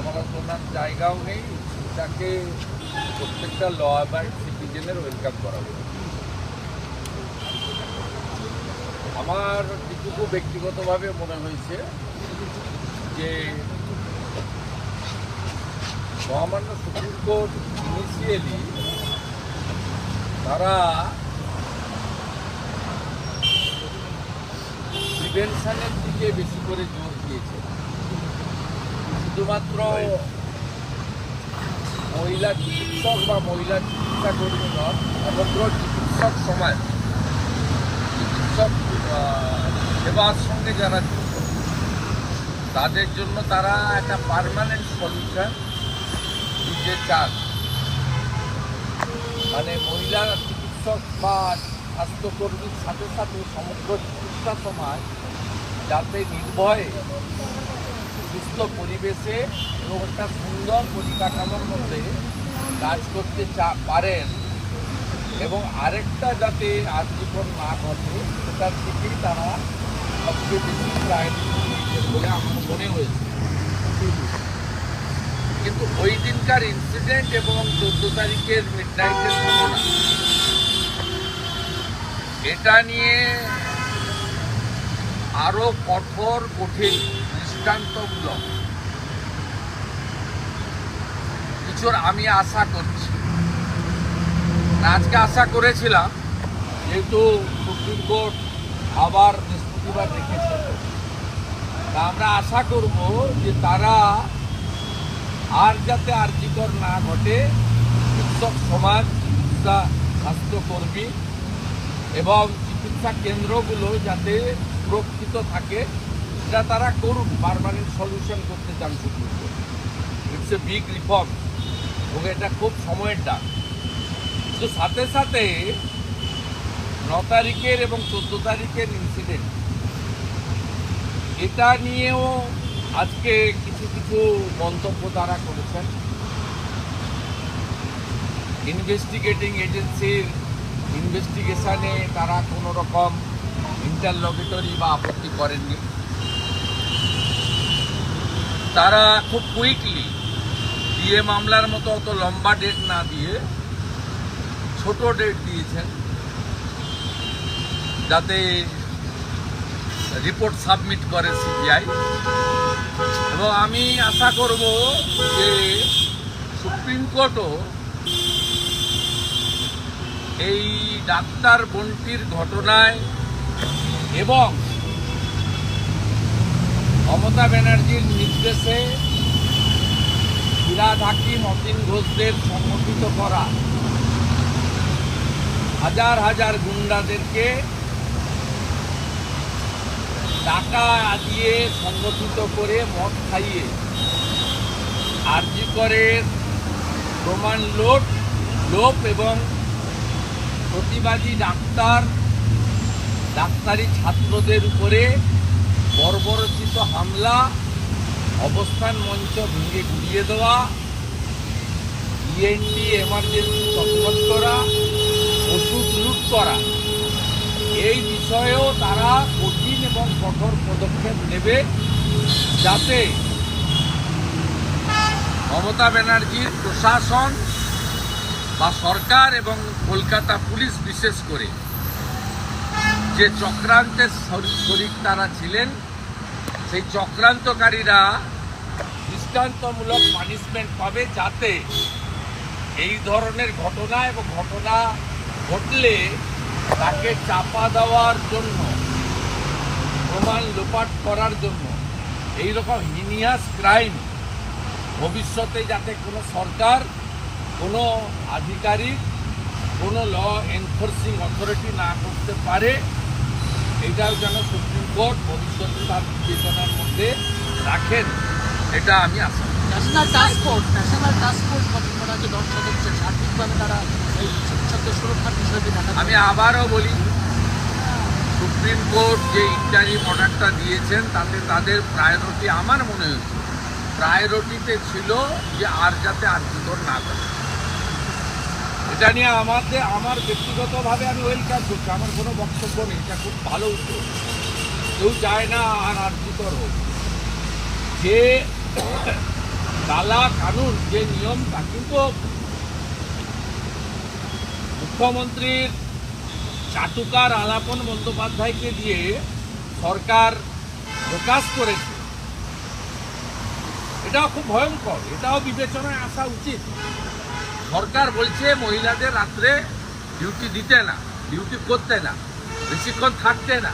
সমালোচনার জায়গাও নেই। তাকে প্রত্যেকটা ল অ্যাবাইড সিটিজেনের ওয়েলকাম করা উচিত আমার যেটুকু ব্যক্তিগতভাবে মনে হয়েছে যে মহামান্য সুপ্রিম কোর্ট ইনিশিয়ালি তারা প্রিভেনশনের দিকে বেশি করে জোর দিয়েছে। শুধুমাত্র মহিলা চিকিৎসক বা মহিলা চিকিৎসা কর্মী নন সমগ্র চিকিৎসক সমাজ। চিকিৎসক সেবার সঙ্গে যারা যুক্ত তাদের জন্য তারা একটা পার্মানেন্ট সলিউশন দিতে চান। মানে মহিলা চিকিৎসক বা স্বাস্থ্যকর্মীর সাথে সাথে সমগ্র চিকিৎসা সমাজ যাতে নির্ভয়ে সুস্থ পরিবেশে এবং একটা সুন্দর পরিকাঠামোর মধ্যে কাজ করতে চা, পারেন। এবং আরেকটা যাতে আর্থিকর না ঘটে সেটার দিকেই তারা সবচেয়ে বেশি প্রায়োরিটি বলে আমার মনে হয়েছে। কিন্তু ওই দিনকার ইনসিডেন্ট এবং চোদ্দ তারিখের মিড নাইটের ঘটনা, এটা নিয়ে আরও কঠোর, কঠিন দৃষ্টান্তমূলক কিছুর আমি আশা করছি। আজকে আশা করেছিলাম, যেহেতু সুপ্রিম কোর্ট আবার বৃহস্পতিবার রেখেছে তা আমরা আশা করব যে তারা আর যাতে আর্যিকর না ঘটে, চিকিৎসক সমাজ, চিকিৎসা স্বাস্থ্যকর্মী এবং চিকিৎসা কেন্দ্রগুলো যাতে সুরক্ষিত থাকে এটা তারা করুন পারমানেন্ট সলিউশন করতে চান court it's a big reform এবং এটা খুব সময়ের ডাক। কিন্তু সাথে সাথে ন তারিখের এবং চোদ্দ তারিখের ইনসিডেন্ট এটা নিয়েও আজকে কিছু কিছু মন্তব্য তারা করেছেন। ইনভেস্টিগেটিং এজেন্সির ইনভেস্টিগেশনে তারা কোনো রকম ইন্টারলগেটরি বা আপত্তি করেননি। তারা খুব কুইকলি ডিএ মামলার মতো অত লম্বা ডেট না দিয়ে ছোট ডেট দিয়েছেন। যাতে রিপোর্ট সাবমিট করে সিবিআই এবং আমি আশা করব যে সুপ্রিম কোর্টও এই ডাক্তার বন্টির ঘটনায় এবং মমতা ব্যানার্জির নির্দেশে ফিরাদ হাকিম অতীন ঘোষদের সংগঠিত করা। হাজার হাজার গুন্ডাদেরকে টাকা দিয়ে সংগঠিত করে মদ খাইয়ে আরজি করে প্রমাণ লোট, লোপ এবং প্রতিবাদী ডাক্তার, ডাক্তারি ছাত্রদের উপরে বর্বরচিত হামলা, অবস্থান মঞ্চ ভেঙে গুড়িয়ে দেওয়া ইএনটি এমার্জেন্সি তৎপর করা, ওষুধ লুট করা। এই বিষয়েও তারা কঠিন এবং কঠোর পদক্ষেপ নেবে যাতে মমতা ব্যানার্জির প্রশাসন বা সরকার এবং কলকাতা পুলিশ বিশেষ করে যে চক্রান্তের শর- শরিক তারা ছিলেন সেই চক্রান্তকারীরা দৃষ্টান্তমূলক পানিশমেন্ট পাবে যাতে এই ধরনের ঘটনা এবং ঘটনা ঘটলে তাকে চাপা দেওয়ার জন্য, প্রমাণ লোপাট করার জন্য এই রকম হিনিয়াস ক্রাইম ভবিষ্যতে যাতে কোনো সরকার, কোনো আধিকারিক, কোনো ল এনফোর্সিং অথরিটি না করতে পারে। এটাও যেন সুপ্রিম কোর্ট ভবিষ্যতে তার বিবেচনার মধ্যে রাখেন এটা আমি আশা national task force national task force গঠন করা হয়েছে দশ সদস্যের সার্বিকভাবে তারা এই চিকিৎসকদের সুরক্ষার বিষয়টি দেখা আমি আবারও বলি সুপ্রিম কোর্ট যে ইন্টারিম অর্ডারটা দিয়েছেন তাতে তাদের প্রায়োরিটি আমার মনে হয়েছে প্রায়োরিটিতে ছিল যে আর যাতে আর না করে এটা নিয়ে আমাদের আমার ব্যক্তিগতভাবে আমি ওয়েলকাম করছি। আমার কোনো বক্তব্য নেই। এটা খুব ভালো উদ্যোগ কেউ চায় না আর আর্থিকর হোক। যে কালা কানুন, যে নিয়মটা কিন্তু মুখ্যমন্ত্রীর চাটুকার আলাপন বন্দ্যোপাধ্যায়কে দিয়ে সরকার প্রকাশ করেছে। এটাও খুব ভয়ঙ্কর। এটাও বিবেচনায় আসা উচিত। সরকার বলছে মহিলাদের রাত্রে ডিউটি দিতে না ডিউটি করতে না, বেশিক্ষণ থাকতে না।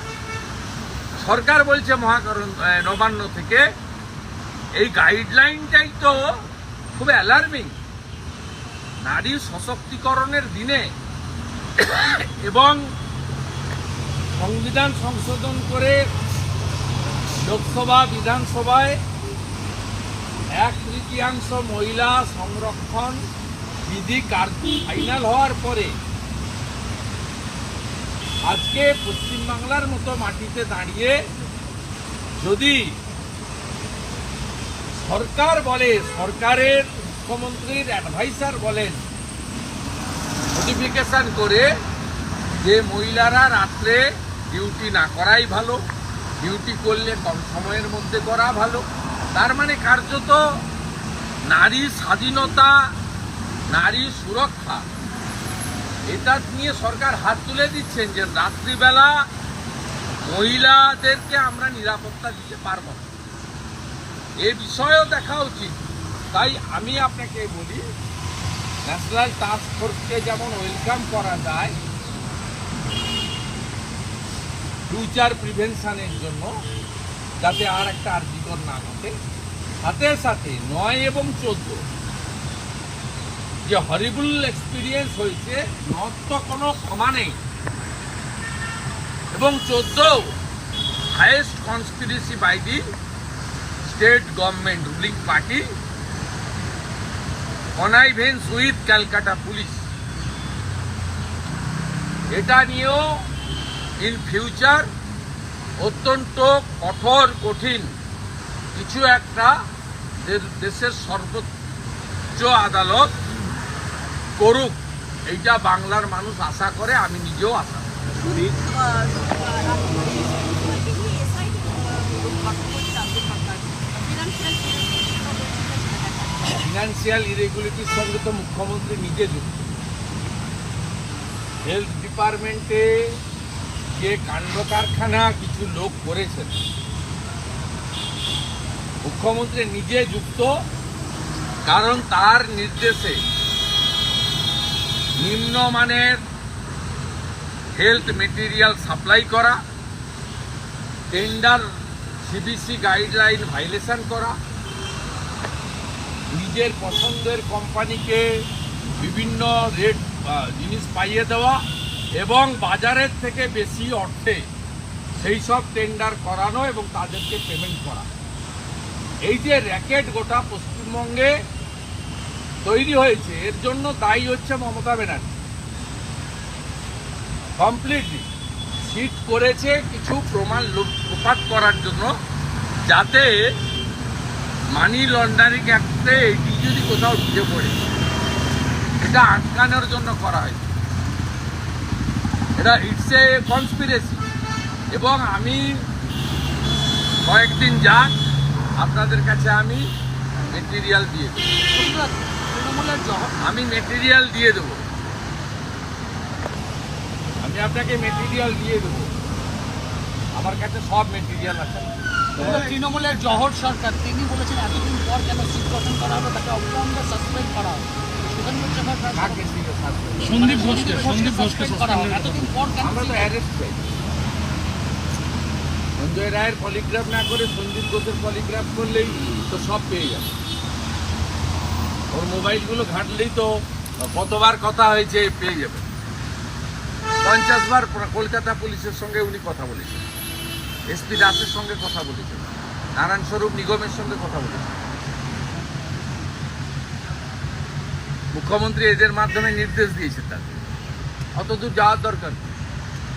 সরকার বলছে মহাকরণ নবান্ন থেকে, এই গাইডলাইনটাই তো খুব অ্যালার্মিং নারী সশক্তিকরণের দিনে এবং সংবিধান সংশোধন করে লোকসভা, বিধানসভায় এক তৃতীয়াংশ মহিলা সংরক্ষণ বিধি কার্য ফাইনাল হওয়ার পরে, আজকে পশ্চিমবাংলার মতো মাটিতে দাঁড়িয়ে যদি সরকার বলে, সরকারের মুখ্যমন্ত্রীর অ্যাডভাইসার বলেন নোটিফিকেশন করে যে মহিলারা রাত্রে ডিউটি না করাই ভালো ডিউটি করলে কম সময়ের মধ্যে করা ভালো, তার মানে কার্যত নারী স্বাধীনতা নারী সুরক্ষা। এটা নিয়ে সরকার হাত তুলে দিচ্ছেন যে রাত্রিবেলা মহিলাদেরকে আমরা নিরাপত্তা দিতে পারব না। এ বিষয়েও দেখা উচিত। তাই আমি আপনাকে বলি, ন্যাশনাল টাস্ক ফোর্সকে যেমন ওয়েলকাম করা যায়, ফিউচার প্রিভেনশনের জন্য যাতে আর একটা আর্জিকর না ঘটে। সাথে সাথে নয় এবং চোদ্দ যে হরিবুল এক্সপিরিয়েন্স হয়েছে তো কোনো ক্ষমা নেই। এবং চোদ্দ highest conspiracy by the state government ruling party connivance with Calcutta police এটা নিয়েও ইন ফিউচার অত্যন্ত কঠোর, কঠিন কিছু একটা দেশের সর্বোচ্চ আদালত করুক এইটা বাংলার মানুষ আশা করে আমি নিজেও আশা করি। ফিনান্সিয়াল ইরেগুলিটির সঙ্গে তো মুখ্যমন্ত্রী নিজে যুক্ত হেলথ ডিপার্টমেন্টে যে কাণ্ড কারখানা কিছু লোক করেছেন মুখ্যমন্ত্রী নিজে যুক্ত কারণ তার নির্দেশে নিম্নমানের হেলথ মেটেরিয়াল সাপ্লাই করা টেন্ডার সিবিসি গাইডলাইন ভাইলেশন করা, নিজের পছন্দের কোম্পানিকে বিভিন্ন রেট জিনিস পাইয়ে দেওয়া এবং বাজারের থেকে বেশি অর্থে সেই সব টেন্ডার করানো এবং তাদেরকে পেমেন্ট করা। এই যে র্যাকেট গোটা পশ্চিমবঙ্গে তৈরি হয়েছে, এর জন্য দায়ী হচ্ছে মমতা ব্যানার্জি। কমপ্লিটলি সিট করেছে কিছু প্রমাণ লোপাট করার জন্য, যাতে মানি লন্ডারিং অ্যাক্টে এটি যদি কোথাও ঢুকে পড়ে, এটা আটকানোর জন্য করা হয় এটা ইটস এ কনস্পিরেসি এবং আমি কয়েকদিন যাক, আপনাদের কাছে আমি মেটেরিয়াল দিয়ে দেবো। আমি মেটেরিয়াল দিয়ে দেবো। আমি আপনাকে মেটেরিয়াল দিয়ে দেবো। আমার কাছে সব মেটেরিয়াল আছে। তৃণমূলের জহর সরকার তিনি বলেছেন এতদিন পর কেন সিট গঠন করা হলো তাকে অবিলম্বে সাসপেন্ড করা হবে? সন্দীপ ঘোষকে সন্দীপ ঘোষকে এতদিন পর কেন আমরা তো অ্যারেস্ট চাই সঞ্জয় রায়ের পলিগ্রাফ না করে সঞ্জীব ঘোষের পলিগ্রাফ করলেই তো সব পেয়ে যাবে। ওর মোবাইলগুলো ঘাঁটলেই তো কতবার কথা হয়েছে, পেয়ে যাবে। পঞ্চাশ বার কলকাতা পুলিশের সঙ্গে উনি কথা বলেছেন। এসপি দাসের সঙ্গে কথা বলেছেন। নারায়ণ স্বরূপ নিগমের সঙ্গে কথা বলেছেন। মুখ্যমন্ত্রী এদের মাধ্যমে নির্দেশ দিয়েছেন তাকে। অত দূর যাওয়ার দরকার।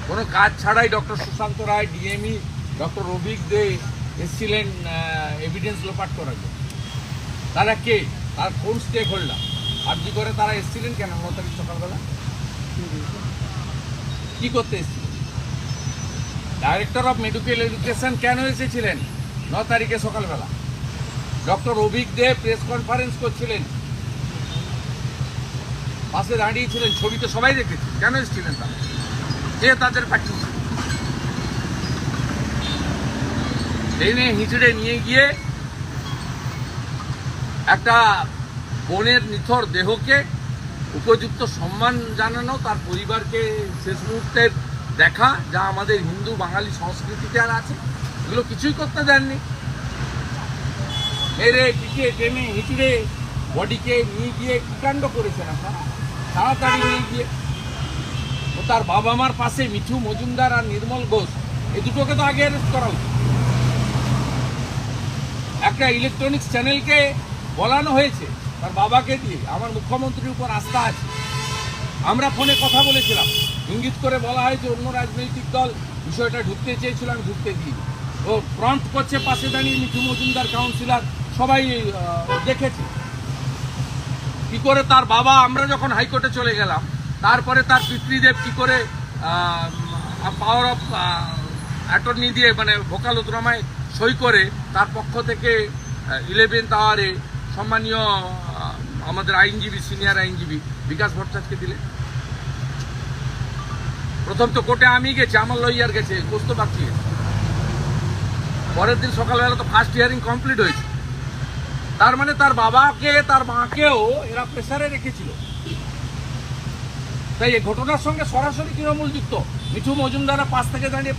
কোনো কাজ ছাড়াই doctor Sushanta Roy, DME, doctor রবিক দে এসছিলেন এভিডেন্স লোপাট করার জন্য। তারা কে? তার কোন স্টেক হোল্ডার আর্জি করে তারা এসেছিলেন কেন? ন তারিখ সকালবেলা। কি করতে এসেছিলেন? ডাইরেক্টর অফ মেডিকেল এডুকেশন কেন এসেছিলেন? ন তারিখে সকালবেলা। Doctor Abhik Dey press conference করছিলেন। পাশে দাঁড়িয়েছিলেন, ছবি তো সবাই দেখেছি কেন এসেছিলেন তারা? কে তাদের পাঠিয়েছে ট্রেনে হিঁচড়ে নিয়ে গিয়ে একটা বোনের নিথর দেহকে উপযুক্ত সম্মান জানানো, তার পরিবারকে শেষ মুহূর্তের দেখা, যা আমাদের হিন্দু বাঙালি সংস্কৃতিতে আর আছে। এগুলো কিছুই করতে দেননি। মেরে, পিটিয়ে, টেনে, হিঁচড়ে, বডিকে নিয়ে গিয়ে কি কাণ্ড করেছেন আপনারা? তাড়াতাড়ি নিয়ে গিয়ে। ও তার বাবা মার পাশে মিঠু মজুমদার আর নির্মল ঘোষ এই দুটোকে তো আগে অ্যারেস্ট করা উচিত। একটা ইলেকট্রনিক্স চ্যানেলকে বলানো হয়েছে, তার বাবাকে দিয়ে আমার মুখ্যমন্ত্রীর উপর আস্থা আছে। আমরা ফোনে কথা বলেছিলাম, ইঙ্গিত করে বলা হয় যে অন্য রাজনৈতিক দল বিষয়টা ঢুকতে চেয়েছিল, আমি ঢুকতে দিই ও ফ্রন্ট করছে, পাশে দাঁড়িয়ে মিঠু মজুমদার কাউন্সিলর সবাই দেখেছে। কি করে তার বাবা, আমরা যখন হাইকোর্টে চলে গেলাম, তারপরে তার পিতৃদেব কি করে পাওয়ার অফ অ্যাটর্নি দিয়ে মানে ভোকালতনামায় সই করে, তার পক্ষ থেকে ইলেভেন্থ আওয়ারে সম্মানীয় আমাদের আইনজীবী, সিনিয়র আইনজীবী বিকাশ ভট্টাচার্যকে দিলে। প্রথম তো কোর্টে আমি গেছি, আমার লইয়ার গেছে কোস্ত বাকি পরের দিন সকালবেলা তো ফার্স্ট হিয়ারিং কমপ্লিট হয়েছে। তার মানে তার বাবাকে, তার মাকেও এরা প্রেসারে রেখেছিল। তাই এই ঘটনার সঙ্গে সরাসরি তৃণমূল যুক্ত মিঠু মজুমদারা পাশ থেকে দাঁড়িয়ে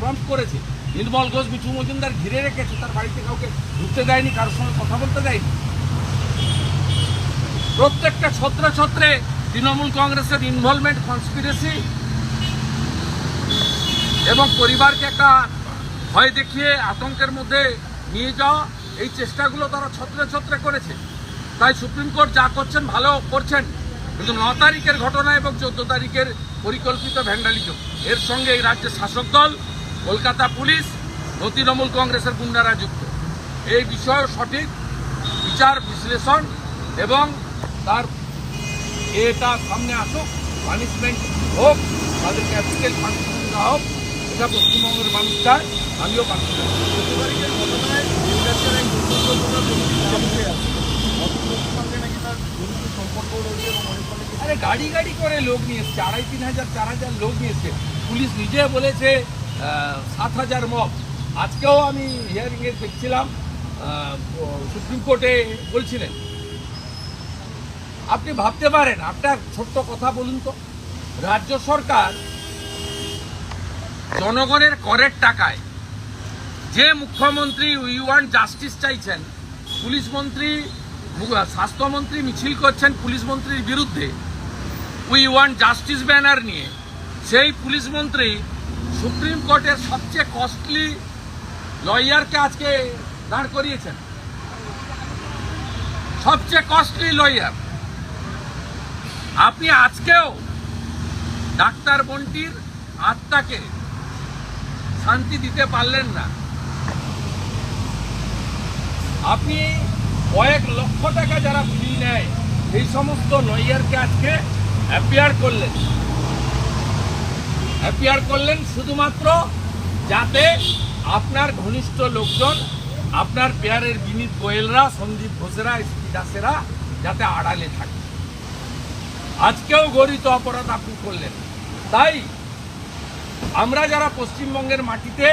প্রম্প করেছে। নির্মল ঘোষ মিঠু মজুমদার ঘিরে রেখেছে, তার বাড়িতে কাউকে ঢুকতে দেয়নি, কারোর সঙ্গে কথা বলতে দেয়নি। প্রত্যেকটা ছত্রে ছত্রে তৃণমূল কংগ্রেসের ইনভলভমেন্ট কনস্পিরেসি এবং পরিবারকে একটা ভয় দেখিয়ে আতঙ্কের মধ্যে নিয়ে যাওয়া, এই চেষ্টাগুলো তারা ছত্রে ছত্রে করেছে। তাই সুপ্রিম কোর্ট যা করছেন ভালো করছেন, কিন্তু ন তারিখের ঘটনা এবং চোদ্দ তারিখের পরিকল্পিত ভ্যান্ডালিজম, এর সঙ্গে এই রাজ্যের শাসক দল কলকাতা পুলিশ ও তৃণমূল কংগ্রেসের গুন্ডারা যুক্ত। এই বিষয়ে সঠিক বিচার, বিশ্লেষণ এবং তার এটা সামনে আসুক পানিশমেন্ট হোক, তাদেরকে অ্যাপ্লিকেল পানিশমেন্ট দেওয়া হোক, এটা পশ্চিমবঙ্গের মানুষ চায়, আমিও আরে গাড়ি গাড়ি করে লোক নিয়ে এসছে, আড়াই, তিন হাজার, চার হাজার লোক নিয়ে এসছে। পুলিশ নিজে বলেছে সাত হাজার মব আজকেও আমি হিয়ারিংয়ে দেখছিলাম সুপ্রিম কোর্টে বলছিলেন। আপনি ভাবতে পারেন, আপনার ছোট্ট কথা বলুন তো, রাজ্য সরকার জনগণের করের টাকায় যে মুখ্যমন্ত্রী উই ওয়ান জাস্টিস চাইছেন, পুলিশ মন্ত্রী স্বাস্থ্যমন্ত্রী মিছিল করছেন পুলিশ মন্ত্রীর বিরুদ্ধে উই ওয়ান জাস্টিস ব্যানার নিয়ে, সেই পুলিশ মন্ত্রী সুপ্রিম কোর্টের সবচেয়ে কস্টলি লয়ারকে আজকে দাঁড় করিয়েছেন। সবচেয়ে কস্টলি লয়ার আপনি আজকেও ডাক্তার বন্টির আত্মাকে শান্তি দিতে পারলেন না। আপনি কয়েক লক্ষ টাকা যারা ফি নেয় সেই সমস্ত লয়ারকে আজকে অ্যাপিয়ার করলেন। অ্যাপিয়ার করলেন শুধুমাত্র যাতে আপনার ঘনিষ্ঠ লোকজন, আপনার পেয়ারের বিনীত গোয়েলরা, সন্দীপ ঘোষেরা এসপি দাসেরা যাতে আড়ালে থাকে। আজকেও গরিত অপরাধ আপনি করলেন। তাই আমরা যারা পশ্চিমবঙ্গের মাটিতে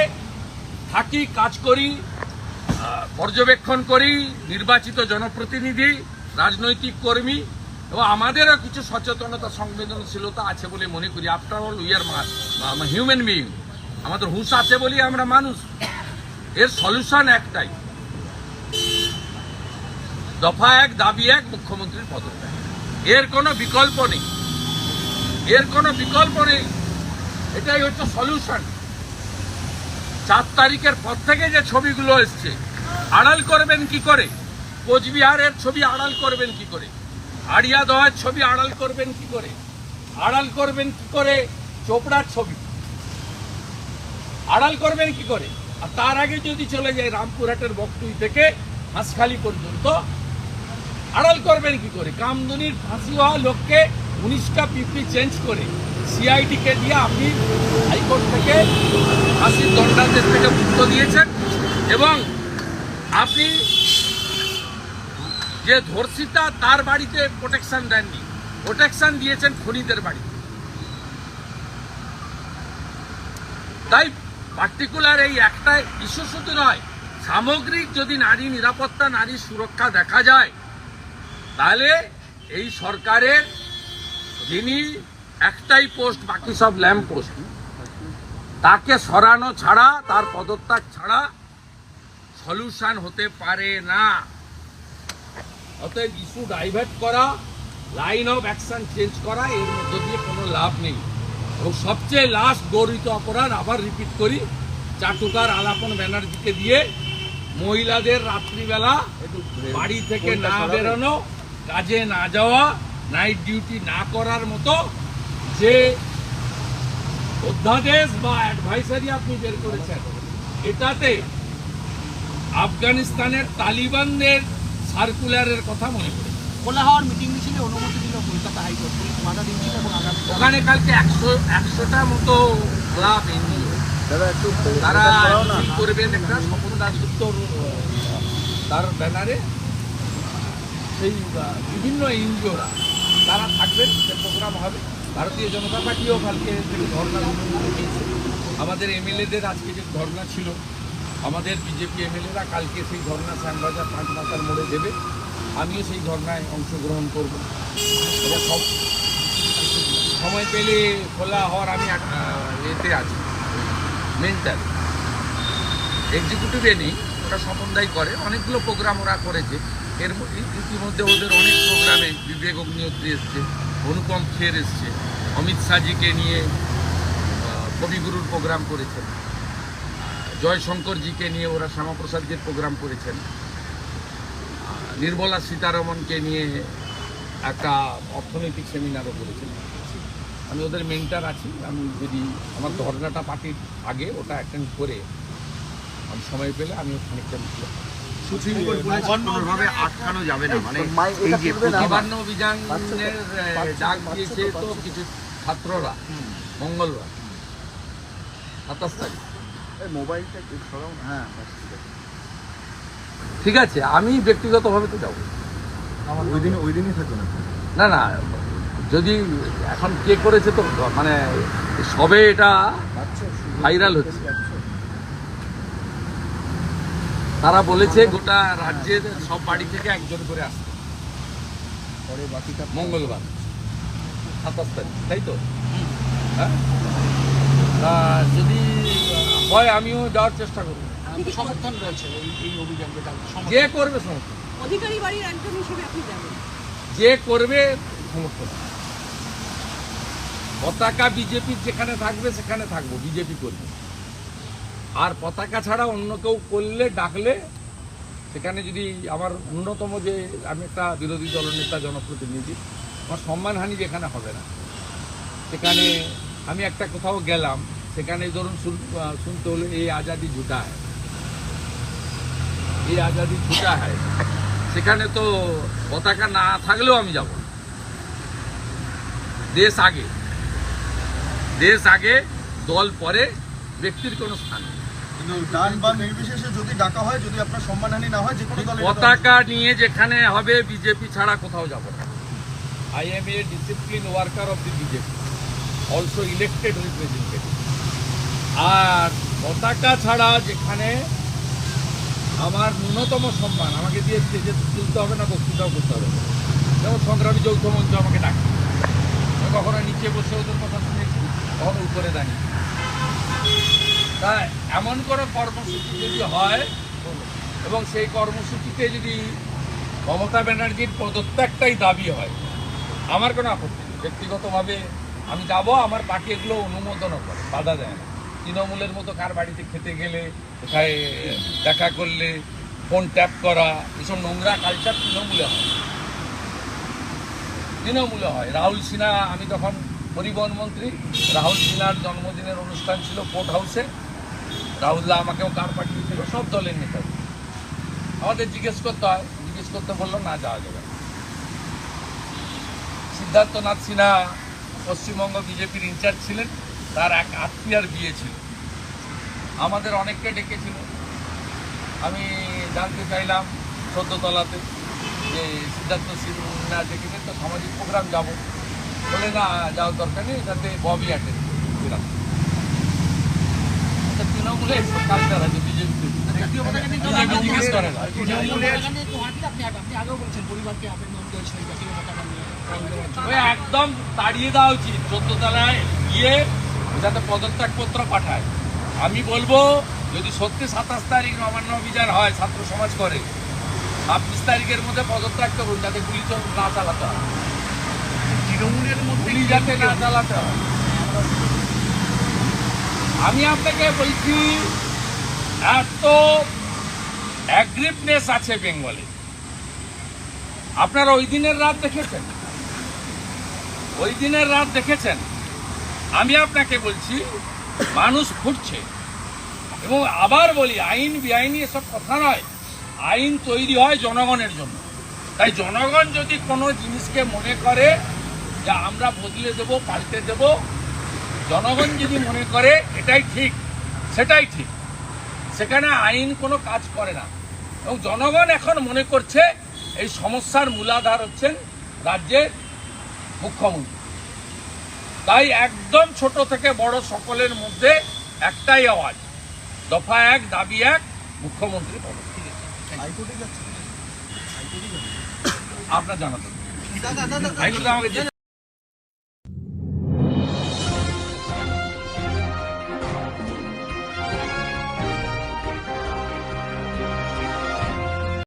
থাকি, কাজ করি পর্যবেক্ষণ করি, নির্বাচিত জনপ্রতিনিধি, রাজনৈতিক কর্মী এবং আমাদেরও কিছু সচেতনতা, সংবেদনশীলতা আছে বলে মনে করি। After all we are human being আমাদের হুঁশ আছে বলি আমরা মানুষ। এর সলিউশন একটাই। দফা এক, দাবি এক, মুখ্যমন্ত্রীর পদত্যাগ। এর কোনো বিকল্প নেই। এর কোনো বিকল্প নেই। এটাই হচ্ছে সলিউশন চার তারিখের পর থেকে যে ছবিগুলো এসছে, আড়াল করবেন কি করে? কোচবিহারের ছবি আড়াল করবেন কি করে? আড়িয়া দোয়ার ছবি আড়াল করবেন কি করে? আড়াল করবেন কি করে? চোপড়ার ছবি। আড়াল করবেন কি করে? আর তার আগে যদি চলে যায় রামপুরহাটের বকটুই থেকে হাঁসখালি পর্যন্ত, আড়াল করবেন কি করে? কামদুনির ফাঁসি হওয়া লোককে উনিশটা পিপি চেঞ্জ করে সিআইডিকে দিয়ে আপনি হাইকোর্ট থেকে ফাঁসির দণ্ডাদেশ থেকে মুক্ত দিয়েছেন এবং আপনি যে ধর্ষিতা তার বাড়িতে প্রোটেকশন দেননি। প্রোটেকশন দিয়েছেন খনিদের বাড়ি তাই পার্টিকুলার এই একটা ইস্যু শুধু নয়, সামগ্রিক যদি নারী নিরাপত্তা, নারী সুরক্ষা দেখা যায়, তাহলে এই সরকারের যিনি একটাই পোস্ট বাকি সব ল্যাম্প পোস্ট তাকে সরানো ছাড়া, তার পদত্যাগ ছাড়া সলিউশন হতে পারে না। অতএব ইস্যু ডাইভার্ট করা লাইন অফ অ্যাকশন চেঞ্জ করা এর মধ্য দিয়ে কোনো লাভ নেই। এবং সবচেয়ে লাস্ট গৌরিত অপরাধ আবার রিপিট করি চাটুকার আলাপন ব্যানার্জিকে দিয়ে মহিলাদের রাত্রিবেলা বাড়ি থেকে না বেরোনো কাজে না যাওয়া নাইট ডিউটি না করার মতো যে অধ্যাদেশ বা অ্যাডভাইসারি আপনি বের করেছেন এটাতে আফগানিস্তানের তালিবানদের সার্কুলারের কথা মনে করি। খোলা হওয়ার মিটিং মিছিলে অনুমতি দিল কলকাতা হাইকোর্ট পুলিশ বাধা দিচ্ছিল এবং আগামী ওখানে কালকে একশো একশোটা মতো ক্লাব এনজিও দাদা একটু তারা করবেন একটা স্বপন দাসগুপ্তর তার ব্যানারে সেই বিভিন্ন এনজিওরা তারা থাকবেন সে প্রোগ্রাম হবে। ভারতীয় জনতা পার্টিও কালকে ধর্ণা আমাদের এমএলএদের আজকে যে ধর্না ছিল আমাদের বিজেপি এমএলএরা কালকে সেই ধর্না শ্যামবাজার পাঁচ মাথার মোড়ে দেবে। আমিও সেই ধর্নায় অংশগ্রহণ করব। এবং সময় পেলে খোলা হওয়ার আমি এতে আছি। মেন্টাল এক্সিকিউটিভে নেই, ওরা স্বপনদাই করে। অনেকগুলো প্রোগ্রাম ওরা করেছে। এর ইতিমধ্যে ওদের অনেক প্রোগ্রামে বিবেক অগ্নিহোত্রী এসছে, অনুপম খের এসছে, অমিত শাহজিকে নিয়ে কবিগুরুর প্রোগ্রাম করেছেন। জয়শঙ্করজিকে নিয়ে ওরা শ্যামাপ্রসাদজির প্রোগ্রাম করেছেন। নির্মলা সীতারমনকে নিয়ে একটা অর্থনৈতিক সেমিনারও করেছেন। আমি ওদের মেন্টার আছি। আমি যদি আমার ধর্নাটা পার্টির আগে ওটা অ্যাটেন্ড করে আমি সময় পেলে আমি খানিকটা কোনোভাবে আটকানো যাবে না। মানে এই যে অভিযানের ডাক দিয়েছে তো, তো কিছু ছাত্ররা মঙ্গলবার সাতাশ তারিখ। মোবাইলটা একটু সরাও হ্যাঁ ঠিক আছে। ঠিক আছে আমি ব্যক্তিগতভাবে তো যাব। ওই দিন ওই দিনই থাকবে না? না না যদি এখন কে করেছে তো মানে সবে এটা বাচ্চা ভাইরাল হচ্ছে। তারা বলেছে গোটা রাজ্যের সব বাড়ি থেকে একজন করে আসবে। পরে বাকিটা মঙ্গলবার সাতাশ তারিখ তাই তো? হ্যাঁ? তা যদি হয় আমিও যাওয়ার চেষ্টা করব। আহ, সমর্থন রয়েছে এই এই অভিযান যে করবে সমর্থন। অধিকারী বাড়ির একজন হিসেবে আপনি যাবেন। যে করবে সমর্থন। পতাকা বিজেপির যেখানে থাকবে সেখানে থাকব বিজেপি করবে। আর পতাকা ছাড়া অন্য কেউ করলে ডাকলে সেখানে যদি আমার ন্যূনতম যে আমি একটা বিরোধী দলনেতা জনপ্রতিনিধি আমার সম্মানহানি যেখানে হবে না সেখানে আমি একটা কোথাও গেলাম সেখানে ধরুন শুনতে হলো এই আজাদি ঝুটা হয়। এই আজাদি ঝুটা হয়। সেখানে তো পতাকা না থাকলেও আমি যাব দেশ আগে। দেশ আগে দল পরে ব্যক্তির কোনো স্থান কিন্তু ডান বা নির্বিশেষে যদি ডাকা হয় যদি আপনার সম্মানহানি না হয় কোনো পতাকা নিয়ে যেখানে হবে বিজেপি ছাড়া কোথাও যাব না। I am a discipline worker of the BJP also elected representative আর পতাকা ছাড়া যেখানে আমার ন্যূনতম সম্মান, আমাকে দিয়ে স্টেজে তুলতে হবে না বক্তৃতাও করতে হবে। যেমন সংগ্রামী যৌথ মঞ্চ আমাকে ডাকে। কখনো নিচে বসে ওদের কথা শুনেছি, কখনো উপরে দাঁড়িয়ে। তা এমন কোনো কর্মসূচি যদি হয়, এবং সেই কর্মসূচিতে যদি মমতা ব্যানার্জির পদত্যাগটাই দাবি হয়, আমার কোনো আপত্তি ব্যক্তিগতভাবে আমি যাব, আমার পার্টি এগুলো অনুমোদনও করে, বাধা দেয় না। তৃণমূলের মতো কার বাড়িতে খেতে গেলে, কোথায় দেখা করলে, ফোন ট্যাপ করা, এসব নোংরা কালচার তৃণমূলে হয়। তৃণমূলে হয়। রাহুল সিনহা, আমি তখন পরিবহন মন্ত্রী, রাহুল সিনহার জন্মদিনের অনুষ্ঠান ছিল কোর্ট হাউসে। রাহুল্লাহ আমাকেও কার পাঠিয়েছিল? সব দলের নেতা। আমাদের জিজ্ঞেস করতে হয়, জিজ্ঞেস করতে বলল, না, যাওয়া যাবে। সিদ্ধার্থনাথ সিনহা পশ্চিমবঙ্গ বিজেপির ইনচার্জ ছিলেন। তার এক আত্মীয়ার বিয়ে ছিল। আমাদের অনেককে ডেকেছিল। আমি জানতে চাইলাম চোদ্দতলাতে যে সিদ্ধার্থ সিনহা ডেকেছেন, তো সামাজিক প্রোগ্রাম যাব। বলে, না, যাওয়ার দরকার নেই এটাতে ববি অ্যাটেন্ড ছিলাম। ওই একদম তাড়িয়ে দেওয়া উচিত। চোদ্দ তলায় গিয়ে যাতে পদত্যাগপত্র পাঠায়। আমি বলব যদি সত্যি সাতাশ তারিখ নবান্ন অভিযান হয় ছাত্র সমাজ করে ছাব্বিশ তারিখের মধ্যে পদত্যাগ করুন যাতে গুলি না চালাতে হয়। তৃণমূলের মধ্যে যাতে না চালাতে হয়। আমি আপনাকে বলছি এত অ্যাগ্রিভনেস আছে বেঙ্গলে। আপনারা ওই দিনের রাত দেখেছেন? ওই দিনের রাত দেখেছেন? আমি আপনাকে বলছি মানুষ ফুটছে। এবং আবার বলি, আইন বেআইনি এসব কথা নয়। আইন তৈরি হয় জনগণের জন্য। তাই জনগণ যদি কোনো জিনিসকে মনে করে যে আমরা বদলে দেব, পাল্টে দেব, জনগণ যদি মনে করে, এটাই ঠিক, সেটাই ঠিক। সেখানে আইন কোনো কাজ করে না। এবং জনগণ এখন মনে করছে, এই সমস্যার মূলাধার হচ্ছেন রাজ্যের মুখ্যমন্ত্রী। তাই একদম ছোট থেকে বড় সকলের মধ্যে একটাই আওয়াজ। দফা এক দাবি এক মুখ্যমন্ত্রী পদ। আপনার জানাতে